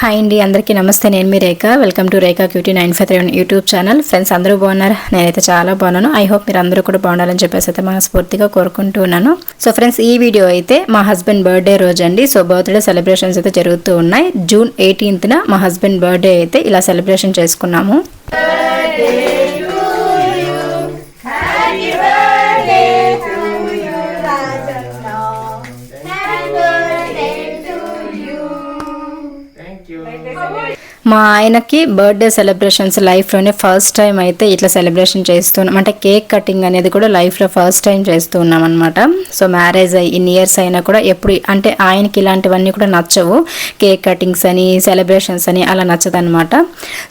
Hi అండి అందరికీ నమస్తే. నేను మీ Rekha. Welcome to Rekha cutie nine five three YouTube channel friends అందరూ బాగున్నారు? నేనైతే చాలా బాగున్నాను. ఐ హోప్ మీరు అందరూ కూడా బాగుండాలని చెప్పేసి అయితే మనస్ఫూర్తిగా కోరుకుంటూ ఉన్నాను. సో ఫ్రెండ్స్ ఈ వీడియో అయితే మా హస్బెండ్ బర్త్డే రోజు అండి. సో బర్త్డే సెలబ్రేషన్స్ అయితే జరుగుతూ ఉన్నాయి. జూన్ ఎయిటీన్త్న మా హస్బెండ్ బర్త్డే అయితే ఇలా సెలబ్రేషన్ చేసుకున్నాము. మా ఆయనకి బర్త్డే సెలబ్రేషన్స్ లైఫ్లోనే ఫస్ట్ టైం అయితే ఇట్లా సెలబ్రేషన్ చేస్తున్నాం. అంటే కేక్ కటింగ్ అనేది కూడా లైఫ్లో ఫస్ట్ టైం చేస్తూ ఉన్నాం అనమాట సో మ్యారేజ్ అయ్యి ఇన్ని ఇయర్స్ అయినా కూడా ఎప్పుడు అంటే ఆయనకి ఇలాంటివన్నీ కూడా నచ్చవు. కేక్ కటింగ్స్ అని సెలబ్రేషన్స్ అని అలా నచ్చదనమాట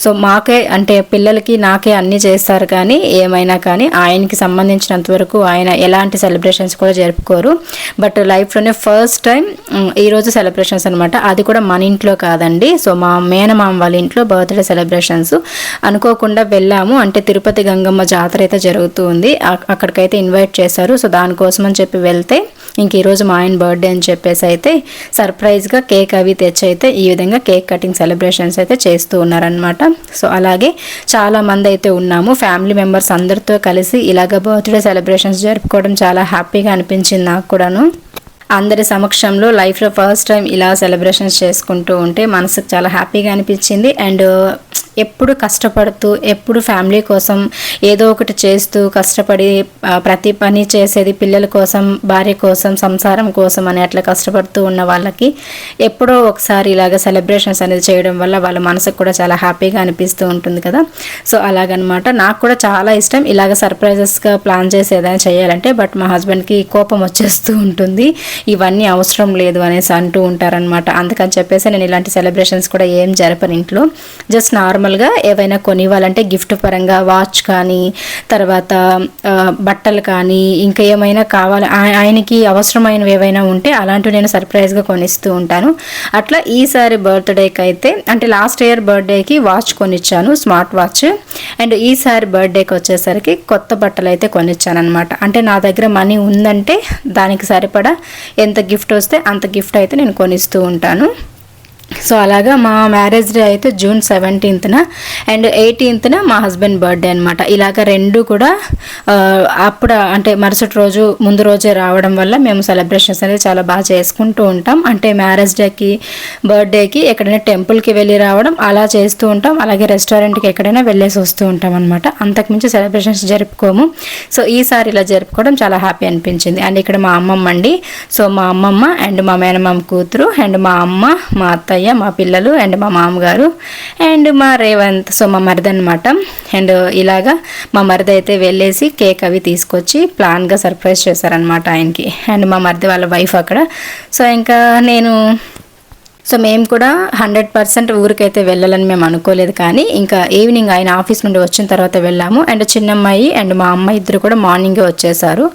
సో మాకే అంటే పిల్లలకి నాకే అన్నీ చేస్తారు కానీ ఏమైనా కానీ ఆయనకి సంబంధించినంత వరకు ఆయన ఎలాంటి సెలబ్రేషన్స్ కూడా జరుపుకోరు. బట్ లైఫ్లోనే ఫస్ట్ టైం ఈరోజు సెలబ్రేషన్స్ అనమాట అది కూడా మన ఇంట్లో కాదండి. సో మా మేనమామ వాళ్ళ ఇంట్లో బర్త్డే సెలబ్రేషన్స్. అనుకోకుండా వెళ్ళాము. అంటే తిరుపతి గంగమ్మ జాతర అయితే జరుగుతూ ఉంది. అక్కడికైతే ఇన్వైట్ చేశారు. సో దానికోసం అని చెప్పి వెళ్తే ఇంక ఈరోజు మా ఆయన బర్త్డే అని చెప్పేసి అయితే సర్ప్రైజ్గా కేక్ అవి తెచ్చి అయితే ఈ విధంగా కేక్ కటింగ్ సెలబ్రేషన్స్ అయితే చేస్తూ ఉన్నారనమాట సో అలాగే చాలా మంది అయితే ఉన్నాము. ఫ్యామిలీ మెంబర్స్ అందరితో కలిసి ఇలాగ బర్త్డే సెలబ్రేషన్స్ జరుపుకోవడం చాలా హ్యాపీగా అనిపించింది నాకు కూడాను. అందరి సమక్షంలో లైఫ్లో ఫస్ట్ టైం ఇలా సెలబ్రేషన్స్ చేసుకుంటూ ఉంటే మనసుకు చాలా హ్యాపీగా అనిపించింది. అండ్ ఎప్పుడు కష్టపడుతూ ఎప్పుడు ఫ్యామిలీ కోసం ఏదో ఒకటి చేస్తూ కష్టపడి ప్రతి పని చేసేది పిల్లల కోసం భార్య కోసం సంసారం కోసం అని అట్లా కష్టపడుతూ ఉన్న వాళ్ళకి ఎప్పుడో ఒకసారి ఇలాగ సెలబ్రేషన్స్ అనేది చేయడం వల్ల వాళ్ళ మనసుకు కూడా చాలా హ్యాపీగా అనిపిస్తూ ఉంటుంది కదా. సో అలాగనమాట. నాకు కూడా చాలా ఇష్టం ఇలాగ సర్ప్రైజెస్గా ప్లాన్ చేసి ఏదైనా చేయాలంటే బట్ మా హస్బెండ్కి కోపం వచ్చేస్తూ ఉంటుంది. ఇవన్నీ అవసరం లేదు అనేసి అంటూ ఉంటారనమాట. అందుకని చెప్పేసి నేను ఇలాంటి సెలబ్రేషన్స్ కూడా ఏం జరపను ఇంట్లో. జస్ట్ నార్మల్ నార్మల్గా ఏవైనా కొనివ్వాలంటే గిఫ్ట్ పరంగా వాచ్ కానీ తర్వాత బట్టలు కానీ ఇంకా ఏమైనా కావాలి ఆయ- ఆయనకి అవసరమైనవి ఏవైనా ఉంటే అలాంటివి నేను సర్ప్రైజ్గా కొనిస్తూ ఉంటాను. అట్లా ఈసారి బర్త్డేకి అయితే అంటే లాస్ట్ ఇయర్ బర్త్డేకి వాచ్ కొనిచ్చాను స్మార్ట్ వాచ్. అండ్ ఈసారి బర్త్డేకి వచ్చేసరికి కొత్త బట్టలు అయితే కొనిచ్చాను అనమాట అంటే నా దగ్గర మనీ ఉందంటే దానికి సరిపడా ఎంత గిఫ్ట్ వస్తే అంత గిఫ్ట్ అయితే నేను కొనిస్తూ ఉంటాను. సో అలాగా మా మ్యారేజ్ డే అయితే జూన్ సెవెంటీన్త్న అండ్ ఎయిటీన్త్న మా హస్బెండ్ బర్త్డే అనమాట ఇలాగ రెండు కూడా అప్పుడు అంటే మరుసటి రోజు ముందు రోజే రావడం వల్ల మేము సెలబ్రేషన్స్ అనేది చాలా బాగా చేసుకుంటూ ఉంటాం. అంటే మ్యారేజ్ డేకి బర్త్డేకి ఎక్కడైనా టెంపుల్కి వెళ్ళి రావడం అలా చేస్తూ ఉంటాం. అలాగే రెస్టారెంట్కి ఎక్కడైనా వెళ్ళేసి వస్తూ ఉంటాం అనమాట అంతకుమించి సెలబ్రేషన్స్ జరుపుకోము. సో ఈసారి ఇలా జరుపుకోవడం చాలా హ్యాపీ అనిపించింది. అండ్ ఇక్కడ మా అమ్మమ్మ అండి. సో మా అమ్మమ్మ అండ్ మా మేనమామ కూతురు అండ్ మా అమ్మ మా అయ్య మా పిల్లలు అండ్ మా మామగారు అండ్ మా రేవంత్ సో మా మరిది అనమాట అండ్ ఇలాగా మా మరిది అయితే వెళ్ళేసి కేక్ అవి తీసుకొచ్చి ప్లాన్గా సర్ప్రైజ్ చేశారనమాట ఆయనకి. అండ్ మా మరిది వాళ్ళ వైఫ్ అక్కడ. సో ఇంకా నేను సో మేము కూడా హండ్రెడ్ పర్సెంట్ ఊరికైతే వెళ్ళాలని మేము అనుకోలేదు కానీ ఇంకా ఈవినింగ్ ఆయన ఆఫీస్ నుండి వచ్చిన తర్వాత వెళ్ళాము. అండ్ చిన్నమ్మాయి అండ్ మా అమ్మ ఇద్దరు కూడా మార్నింగే వచ్చేసారు.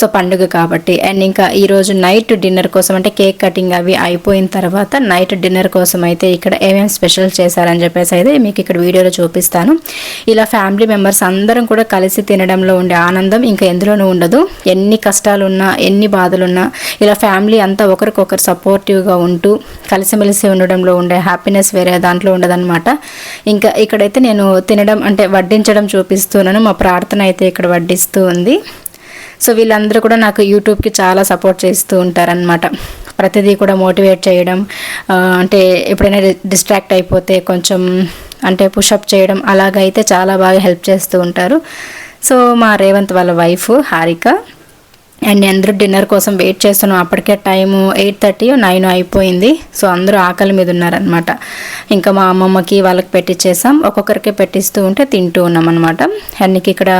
సో పండుగ కాబట్టి. అండ్ ఇంకా ఈరోజు నైట్ డిన్నర్ కోసం అంటే కేక్ కటింగ్ అవి అయిపోయిన తర్వాత నైట్ డిన్నర్ కోసం అయితే ఇక్కడ ఏమేమి స్పెషల్ చేశారని చెప్పేసి అయితే మీకు ఇక్కడ వీడియోలో చూపిస్తాను. ఇలా ఫ్యామిలీ మెంబర్స్ అందరం కూడా కలిసి తినడంలో ఉండే ఆనందం ఇంకా ఎందులోనూ ఉండదు. ఎన్ని కష్టాలున్నా ఎన్ని బాధలున్నా ఇలా ఫ్యామిలీ అంతా ఒకరికొకరు సపోర్టివ్గా ఉంటూ కలిసి కలిసిమెలిసి ఉండడంలో ఉండే హ్యాపీనెస్ వేరే దాంట్లో ఉండదన్నమాట. ఇంకా ఇక్కడైతే నేను తినడం అంటే వడ్డించడం చూపిస్తున్నాను. మా ప్రార్థన అయితే ఇక్కడ వడ్డిస్తూ ఉంది. సో వీళ్ళందరూ కూడా నాకు యూట్యూబ్కి చాలా సపోర్ట్ చేస్తూ ఉంటారనమాట ప్రతిదీ కూడా మోటివేట్ చేయడం అంటే ఎప్పుడైనా డిస్ట్రాక్ట్ అయిపోతే కొంచెం అంటే పుషప్ చేయడం అలాగైతే చాలా బాగా హెల్ప్ చేస్తూ ఉంటారు. సో మా రేవంత్ వాళ్ళ వైఫ్ హారిక. అండ్ అందరూ డిన్నర్ కోసం వెయిట్ చేస్తున్నాం. అప్పటికే టైము ఎయిట్ థర్టీ నైన్ అయిపోయింది. సో అందరూ ఆకలి మీద ఉన్నారనమాట ఇంకా మా అమ్మమ్మకి వాళ్ళకి పెట్టించేసాం ఒక్కొక్కరికి పెట్టిస్తూ ఉంటే తింటూ ఉన్నాం అనమాట అండ్ నీకు ఇక్కడ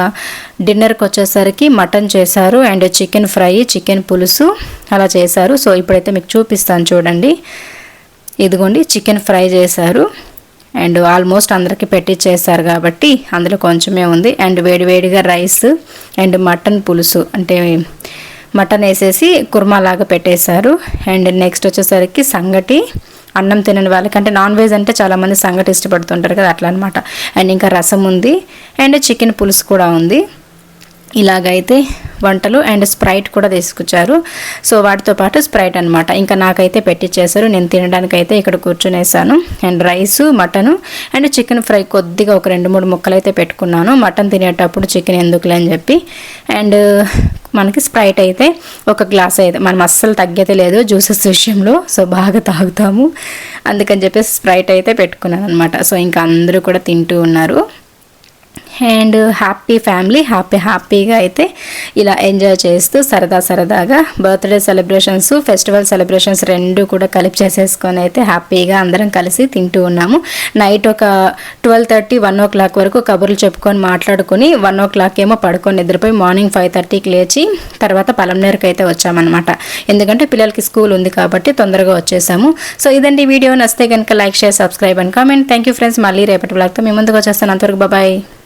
డిన్నర్కి వచ్చేసరికి మటన్ చేశారు అండ్ చికెన్ ఫ్రై చికెన్ పులుసు అలా చేశారు. సో ఇప్పుడైతే మీకు చూపిస్తాను చూడండి. ఇదిగోండి చికెన్ ఫ్రై చేశారు. అండ్ ఆల్మోస్ట్ అందరికీ పెట్టించేస్తారు కాబట్టి అందులో కొంచెమే ఉంది. అండ్ వేడివేడిగా రైస్ అండ్ మటన్ పులుసు అంటే మటన్ వేసేసి కుర్మా లాగా పెట్టేశారు. అండ్ నెక్స్ట్ వచ్చేసరికి సంగటి అన్నం తినని వాళ్ళకి అంటే నాన్ వెజ్ అంటే చాలామంది సంగటి ఇష్టపడుతుంటారు కదా అట్లా అనమాట అండ్ ఇంకా రసం ఉంది. అండ్ చికెన్ పులుసు కూడా ఉంది. ఇలాగైతే వంటలు అండ్ స్ప్రైట్ కూడా తీసుకొచ్చారు. సో వాటితో పాటు స్ప్రైట్ అనమాట ఇంకా నాకైతే పెట్టించేశారు నేను తినడానికి అయితే ఇక్కడ కూర్చునేసాను and rice mutton and chicken fry కొద్దిగా ఒక రెండు మూడు ముక్కలు అయితే పెట్టుకున్నాను. మటన్ తినేటప్పుడు చికెన్ ఎందుకులే అని చెప్పి. అండ్ మనకి స్ప్రైట్ అయితే ఒక గ్లాస్ అయితే మనం అస్సలు తగ్గేదే లేదు జ్యూసెస్ విషయంలో. సో బాగా తాగుతాము. అందుకని చెప్పేసి స్ప్రైట్ అయితే పెట్టుకున్నాను అనమాట సో ఇంకా అందరూ కూడా తింటూ ఉన్నారు. అండ్ హ్యాపీ ఫ్యామిలీ హ్యాపీ హ్యాపీగా అయితే ఇలా ఎంజాయ్ చేస్తూ సరదా సరదాగా బర్త్డే సెలబ్రేషన్స్ ఫెస్టివల్ సెలబ్రేషన్స్ రెండు కూడా కలిపి చేసేసుకొని అయితే హ్యాపీగా అందరం కలిసి తింటూ ఉన్నాము. నైట్ ఒక twelve thirty one o'clock వరకు కబుర్లు చెప్పుకొని మాట్లాడుకుని వన్ ఓ క్లాక్ ఏమో పడుకొని నిద్రపోయి మార్నింగ్ ఫైవ్ థర్టీకి లేచి తర్వాత పలంనేరుకు అయితే వచ్చామన్నమాట. ఎందుకంటే పిల్లలకి స్కూల్ ఉంది కాబట్టి తొందరగా వచ్చేసాము. సో ఇదండి వీడియో. నచ్చితే కనుక like share subscribe and comment thank you friends మళ్ళీ రేపటి బ్లాగ్తో మీ ముందుకు వచ్చేస్తాను. అంతవరకు బాయ్